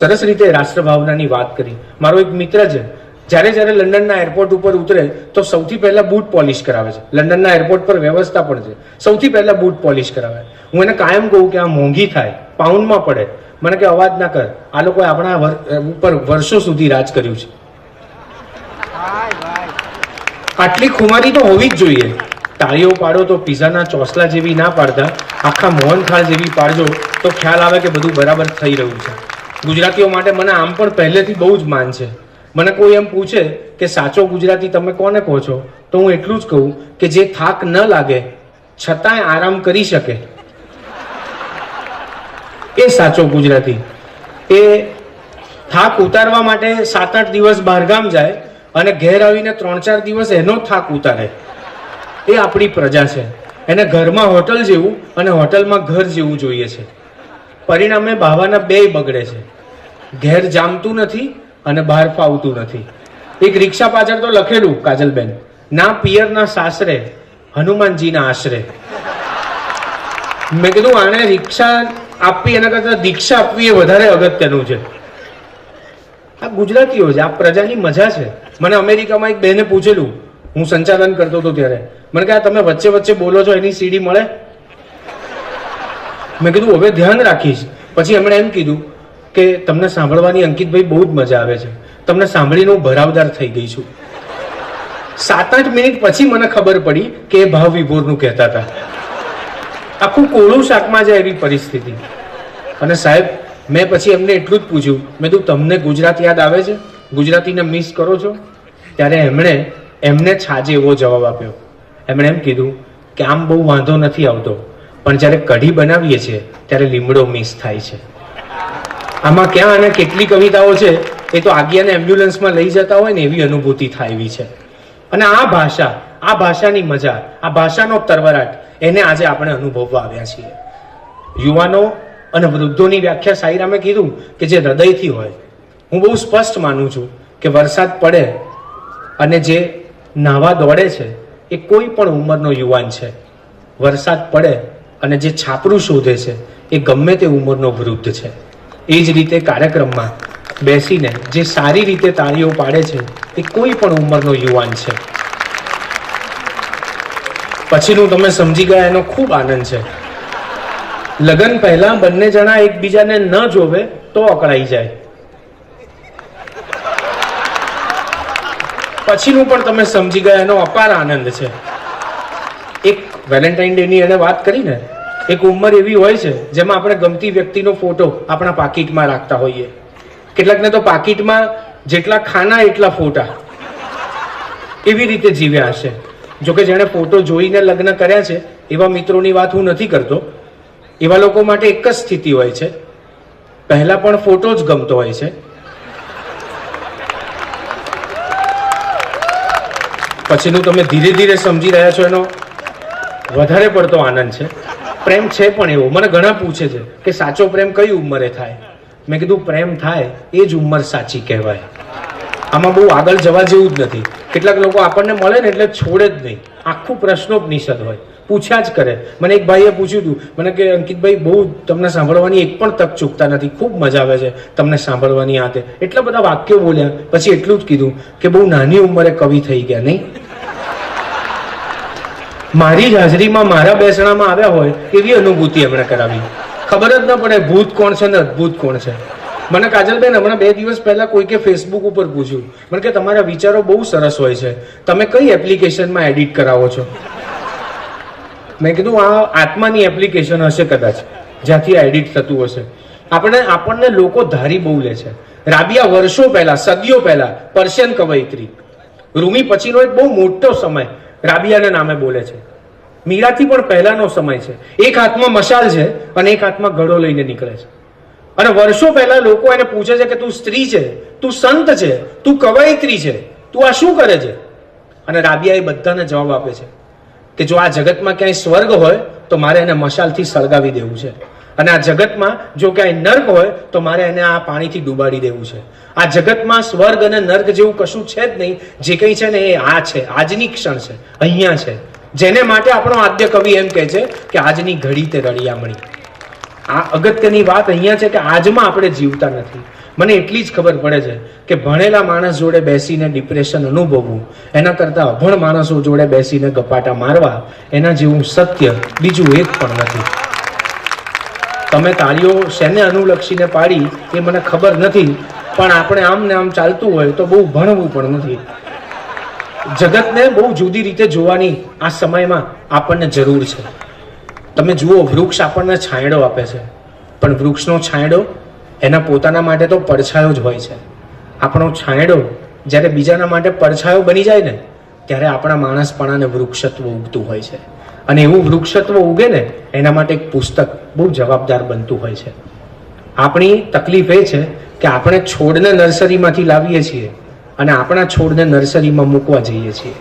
સરસ રીતે રાષ્ટ્રભાવનાની વાત કરી. મારો એક મિત્ર છે. જ્યારે જ્યારે લંડનના એરપોર્ટ ઉપર ઉતરે, તો સૌથી પહેલા બૂટ પોલિશ કરાવે છે. લંડનના એરપોર્ટ પર વ્યવસ્થા પણ છે. સૌથી પહેલા બૂટ પોલિશ કરાવે. હું એને કાયમ કહું કે આ મોંઘી થાય, પાઉન્ડમાં પડે. મને કે અવાજ ના કર. આ લોકોએ આપણા ઉપર વર્ષો સુધી રાજ કર્યું છે. આટલી ખુમારી તો હોવી જ જોઈએ. તાળીઓ પાડો તો પીઝાના ચોસલા જેવી ના પાડતા. આખા મોહનથાળ જેવી પાડજો તો ખ્યાલ આવે કે બધું બરાબર થઈ રહ્યું છે. ગુજરાતીઓ માટે મને આમ પણ પહેલેથી બહુ જ માન છે. મને કોઈ એમ પૂછે કે સાચો ગુજરાતી તમે કોને કહો છો? તો હું એટલું જ કહું કે જે થાક ન લાગે, છતાંય આરામ કરી શકે. એ સાચો ગુજરાતી. એ થાક ઉતારવા માટે સાત આઠ દિવસ બહારગામ જાય અને ઘેર આવીને ત્રણ ચાર દિવસ એનો થાક ઉતારે. એ આપણી પ્રજા છે. એને ઘરમાં હોટલ જેવું અને હોટલમાં ઘર જેવું જોઈએ છે. પરિણામે બાવાના બેય બગડે છે. ઘેર જામતું નથી અને બહાર ફાવતું નથી. એક રિક્ષા પાછળ તો લખેલું, કાજલબેન, ના પિયરના સાસરે, હનુમાનજીના આશરે. મેં કીધું, આને રિક્ષા આપવી, એના કરતાં દીક્ષા આપવી એ વધારે અગત્યનું છે. આ ગુજરાતીઓ છે, આ પ્રજાની મજા છે. મને અમેરિકામાં એક બેને પૂછેલું, હું સંચાલન કરતો હતો ત્યારે. મને કહે, "આ તમે વચ્ચે વચ્ચે બોલો છો, એની સીડી મળે? મેં કીધું, હવે ધ્યાન રાખીશ. પછી એમણે એમ કીધું કે તમને સાંભળવાની અંકિતભાઈ બહુ જ મજા આવે છે. તમને સાંભળીને હું ભરાવદાર થઈ ગઈ છું. સાત આઠ મિનિટ પછી મને ખબર પડી કે એ ભાવ વિભોરનું કહેતા હતા. આખું કોળું શાકમાં જાય એવી પરિસ્થિતિ. અને સાહેબ, મેં પછી એમને એટલું જ પૂછ્યું. મેં તું તમને ગુજરાત યાદ આવે છે? ગુજરાતીને મિસ કરો છો? ત્યારે એમણે એમને છાજે એવો જવાબ આપ્યો. એમણે એમ કીધું કે આમ બહુ વાંધો નથી આવતો. પણ જ્યારે કઢી બનાવીએ છીએ, ત્યારે લીમડો મિસ થાય છે. આમાં ક્યાં અને કેટલી કવિતાઓ છે એ તો આગિયાને એમ્બ્યુલન્સમાં લઈ જતા હોય ને એવી અનુભૂતિ થાય એવી છે. અને આ ભાષા, આ ભાષાની મજા, આ ભાષાનો તરવરાટ એને આજે આપણે અનુભવવા આવ્યા છીએ. યુવાનો અને વૃદ્ધોની વ્યાખ્યા સાઈરામે કીધું કે જે હૃદયથી હોય, હું બહુ સ્પષ્ટ માનું છું કે વરસાદ પડે અને જે નાવા દોડે છે, એ કોઈ પણ ઉંમરનો યુવાન છે. વરસાદ પડે અને જે છાપરું શોધે છે, એ ગમે તે ઉંમરનો વૃદ્ધ છે. એ જ રીતે કાર્યક્રમમાં બેસીને જે સારી રીતે તાળીઓ પાડે છે, એ કોઈ પણ ઉંમરનો યુવાન છે. પછીનું તમે સમજી ગયા, એનો ખૂબ આનંદ છે. લગ્ન પહેલા બંને જણા એકબીજાને ન જોવે તો અકળાઈ જાય. પછીનું પણ તમે સમજી ગયા, એનો અપાર આનંદ છે. એક વેલેન્ટાઇન ડે ની એને વાત કરી ને એક ઉંમર એવી હોય છે, જેમાં આપણે ગમતી વ્યક્તિનો ફોટો આપણા પાકીટમાં રાખતા હોઈએ. કેટલાકને તો પાકીટમાં જેટલા ખાના એટલા ફોટા. એવી રીતે જીવ્યા હશે. જોકે જેણે ફોટો જોઈને લગ્ન કર્યા છે, એવા મિત્રોની વાત હું નથી કરતો. એવા લોકો માટે એક જ સ્થિતિ હોય છે. પહેલા પણ ફોટો જ ગમતો હોય છે. પછીનું તમે ધીરે ધીરે સમજી રહ્યા છો એનો વધારે પડતો આનંદ છે. પ્રેમ છે પણ એવો. મને ઘણા પૂછે છે કે સાચો પ્રેમ કઈ ઉંમરે થાય? મેં કીધું, પ્રેમ થાય એ જ ઉંમર સાચી કહેવાય. આમાં બહુ આગળ જવા જેવું જ નથી. કેટલાક લોકો આપણને મળે ને એટલે છોડે જ નહીં. આખું પ્રશ્નોપનિષદ હોય. પૂછ્યા જ કરે. મને એક ભાઈએ પૂછ્યું હતું મને કે, અંકિતભાઈ, બહુ તમને સાંભળવાની એક પણ તક ચૂકતા નથી. ખૂબ મજા આવે છે તમને સાંભળવાની આતે એટલા બધા વાક્યો બોલ્યા. પછી એટલું જ કીધું કે બહુ નાની ઉંમરે કવિ થઈ ગયા, નહીં? મારી જ હાજરીમાં મારા બેસણામાં આવ્યા હોય એવી અનુભૂતિ એમણે કરાવી. ખબર જ ન પડે ભૂત કોણ છે ને અદ્ભુત કોણ છે. મને કાજલબેન હમણાં બે દિવસ પહેલા કોઈકે ફેસબુક ઉપર પૂછ્યું. મને કે તમારા વિચારો બહુ સરસ હોય છે. તમે કઈ એપ્લિકેશનમાં એડિટ કરાવો છો? મેં કીધું, આ આત્માની એપ્લિકેશન હશે કદાચ, જ્યાંથી એડિટ થતું હશે. આપણે, આપણને લોકો ધારી બહુ લે છે. રાબિયા વર્ષો પહેલા, સદીઓ પહેલા પર્શિયન કવયિત્રી. રૂમી પછીનો એક બહુ મોટો સમય. રાબિયાના નામે બોલે છે. મીરાથી પણ પહેલાનો સમય છે. એક હાથમાં મશાલ છે અને એક હાથમાં ઘડો લઈને નીકળે છે. અને વર્ષો પહેલા લોકો એને પૂછે છે કે તું સ્ત્રી છે, તું સંત છે, તું કવાયત્રી છે, તું આ શું કરે છે? અને રાબિયા એ બધાને જવાબ આપે છે કે જો આ જગતમાં ક્યાંય સ્વર્ગ હોય તો મારે એને મશાલથી સળગાવી દેવું છે. અને આ જગતમાં જો ક્યાંય નર્ક હોય, તો મારે એને આ પાણીથી ડૂબાડી દેવું છે. આ જગતમાં સ્વર્ગ અને નર્ક જેવું કશું છે જ નહીં. જે કંઈ છે ને એ આ છે, આજની ક્ષણ છે, અહીંયા છે. જેને માટે આપણો આદ્ય કવિ એમ કહે છે કે આજની ઘડી તે રળિયામણી. આ અગત્યની વાત અહીંયા છે કે આજમાં આપણે જીવતા નથી. મને એટલી જ ખબર પડે છે કે ભણેલા માણસ જોડે બેસીને ડિપ્રેશન અનુભવવું, એના કરતાં અભણ માણસો જોડે બેસીને ગપાટા મારવા, એના જેવું સત્ય બીજું એક પણ નથી. તમે તાળીઓ શેને અનુલક્ષીને પાડી એ મને ખબર નથી, પણ આપણે આમ ને આમ ચાલતું હોય તો બહુ ભણવું પણ નથી. જગતને બહુ જુદી રીતે જોવાની આ સમયમાં આપણને જરૂર છે. તમે જુઓ, વૃક્ષ આપણને છાંયડો આપે છે. પણ વૃક્ષનો છાંયડો એના પોતાના માટે તો પડછાયો જ હોય છે. આપણો છાંયડો જ્યારે બીજાના માટે પડછાયો બની જાય ને, ત્યારે આપણા માણસપણાને વૃક્ષત્વ ઉગતું હોય છે. અને એવું વૃક્ષત્વ ઉગે ને, એના માટે એક પુસ્તક બહુ જવાબદાર બનતું હોય છે. આપણી તકલીફ એ છે કે આપણે છોડને નર્સરીમાંથી લાવીએ છીએ અને આપણા છોડને નર્સરીમાં મૂકવા જઈએ છીએ.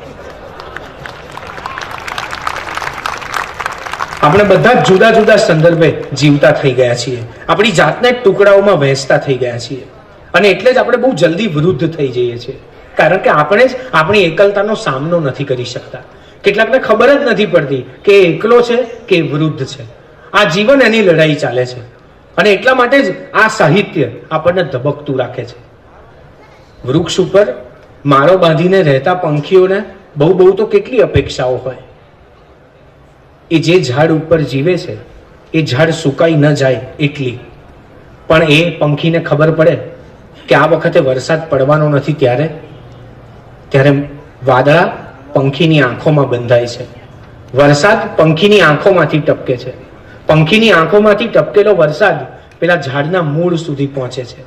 આપણે બધા જુદા જુદા સંદર્ભે જીવતા થઈ ગયા છીએ. આપણી જાતને ટુકડાઓમાં વહેંચતા થઈ ગયા છીએ. અને એટલે જ આપણે બહુ જલ્દી વૃદ્ધ થઈ જઈએ છીએ. કારણ કે આપણે જ આપણી એકલતાનો સામનો નથી કરી શકતા. કેટલાકને ખબર જ નથી પડતી કે એકલો છે કે વૃદ્ધ છે. આ જીવન એની લડાઈ ચાલે છે. અને એટલા માટે જ આ સાહિત્ય આપણને ધબકતું રાખે છે. વૃક્ષ ઉપર માળો બાંધીને રહેતા પંખીઓને બહુ બહુ તો કેટલી અપેક્ષાઓ હોય. એ જે ઝાડ ઉપર જીવે છે, એ ઝાડ સુકાઈ ન જાય એટલી. પણ એ પંખીને ખબર પડે કે આ વખતે વરસાદ પડવાનો નથી ત્યારે? ત્યારે વાદળા પંખીની આંખોમાં બંધાય છે. વરસાદ પંખીની આંખોમાંથી ટપકે છે. પંખીની આંખોમાંથી ટપકેલો વરસાદ પેલા ઝાડના મૂળ સુધી પહોંચે છે.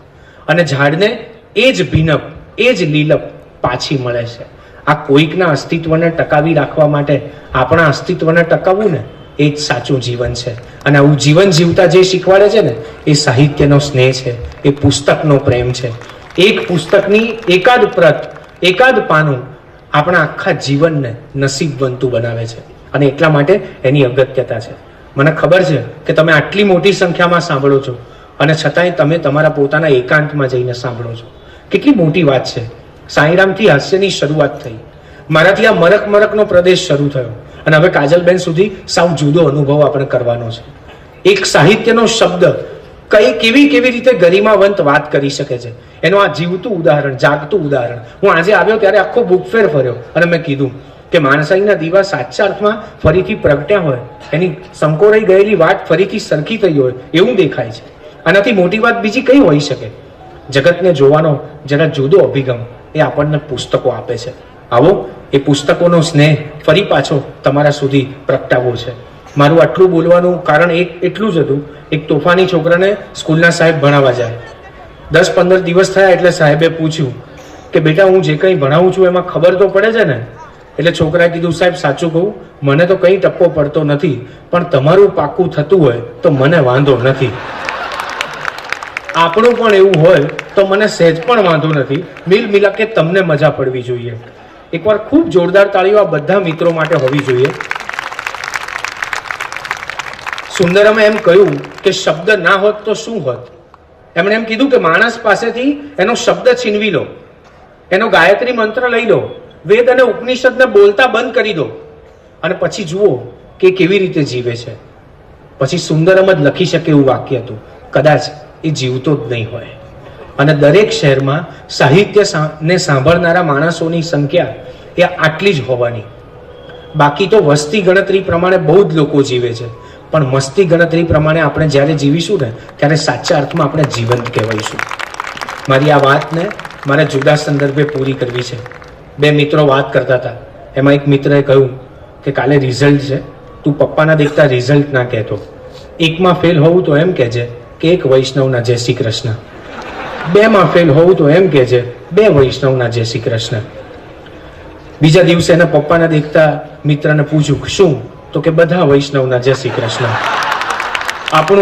અને ઝાડને એ જ ભીનપ, એ જ લીલપ પાછી મળે છે. આ કોઈકના અસ્તિત્વને ટકાવી રાખવા માટે આપણા અસ્તિત્વને ટકાવવું ને એ જ સાચું જીવન છે. અને આવું જીવન જીવતા જે શીખવાડે છે ને, એ સાહિત્યનો સ્નેહ છે. એ પુસ્તકનો પ્રેમ છે. એક પુસ્તકની એકાદ પ્રત, એકાદ પાનું આપણા આખા જીવનને નસીબવંતું બનાવે છે. અને એટલા માટે એની અગત્યતા છે. મને ખબર છે કે તમે આટલી મોટી સંખ્યામાં સાંભળો છો. અને છતાંય તમે તમારા પોતાના એકાંતમાં જઈને સાંભળો છો. કેટલી મોટી વાત છે. સાંઈરામથી હાસ્યની શરૂઆત થઈ. મારાથી આ મરક મરકનો પ્રદેશ શરૂ થયો. અને હવે કાજલબેન સુધી સાવ જુદો અનુભવ આપણે કરવાનો છે. એક સાહિત્યનો શબ્દ કઈ કેવી કેવી રીતે ગરિમાવંત વાત કરી શકે છે. એનું આ જીવતું ઉદાહરણ, જાગતું ઉદાહરણ. હું આજે આવ્યો ત્યારે આખો બુકફેર ફર્યો અને મેં કીધું કે માણસાઈના દીવા સાચા અર્થમાં ફરીથી પ્રગટ્યા હોય, એની સંકોરાઈ ગયેલી વાત ફરીથી સરખી થઈ હોય, એવું દેખાય છે. આનાથી મોટી વાત બીજી કઈ હોઈ શકે. જગતને જોવાનો જરા જુદો અભિગમ એ આપણને પુસ્તકો આપે છે. આવો, એ પુસ્તકોનો સ્નેહ ફરી પાછો તમારા સુધી પ્રગટાવવો છે. મારું આટલું બોલવાનું કારણ એક એટલું જ હતું, એક તોફાની છોકરાને સ્કૂલના સાહેબ ભણાવવા જાય. દસ પંદર દિવસ થયા એટલે સાહેબે પૂછ્યું કે, બેટા, હું જે કંઈ ભણાવું છું એમાં ખબર તો પડે છે ને? એટલે છોકરાએ કીધું, સાહેબ, સાચું કહું, મને તો કંઈ ટપ્પો પડતો નથી, પણ તમારું પાકું થતું હોય તો મને વાંધો નથી. આપણું પણ એવું હોય તો મને સહેજ પણ વાંધો નથી. મિલ મિલાકે તમને મજા પડવી જોઈએ. એકવાર ખૂબ જોરદાર તાળીઓ આ બધા મિત્રો માટે હોવી જોઈએ. સુંદરમે એમ કહ્યું કે, શબ્દ ના હોત તો શું હોત? એમણે એમ કીધું કે માણસ પાસેથી એનો શબ્દ છીનવી લો, એનો ગાયત્રી મંત્ર લઈ લો, વેદ અને ઉપનિષદને બોલતા બંધ કરી દો. અને પછી જુઓ કે કેવી રીતે જીવે છે. પછી સુંદરમ જ લખી શકે એવું વાક્ય હતું. કદાચ એ જીવતો જ નહીં હોય. અને દરેક શહેરમાં સાહિત્ય ને સાંભળનારા માણસોની સંખ્યા એ આટલી જ હોવાની. બાકી તો વસ્તી ગણતરી પ્રમાણે બહુ જ લોકો જીવે છે. પણ મસ્તી ગણતરી પ્રમાણે આપણે જ્યારે જીવીશું ને, ત્યારે સાચા અર્થમાં આપણે જીવંત કહેવાઈશું. મારી આ વાતને મારે જુદા સંદર્ભે પૂરી કરવી છે. બે મિત્રો વાત કરતા હતા. એમાં એક મિત્રએ કહ્યું કે કાલે રિઝલ્ટ છે. તું પપ્પાના દેખતા રિઝલ્ટ ના કહેતો. એકમાં ફેલ હોવું તો એમ કહેજે કે એક વૈષ્ણવના જય શ્રી કૃષ્ણ. બેમાં ફેલ હોવું તો એમ કહેજે બે વૈષ્ણવના જય શ્રી કૃષ્ણ. બીજા દિવસે એના પપ્પાના દેખતા મિત્રને પૂછ્યું શું? તો કે બધા વૈષ્ણવના જય શ્રી કૃષ્ણ. આપણું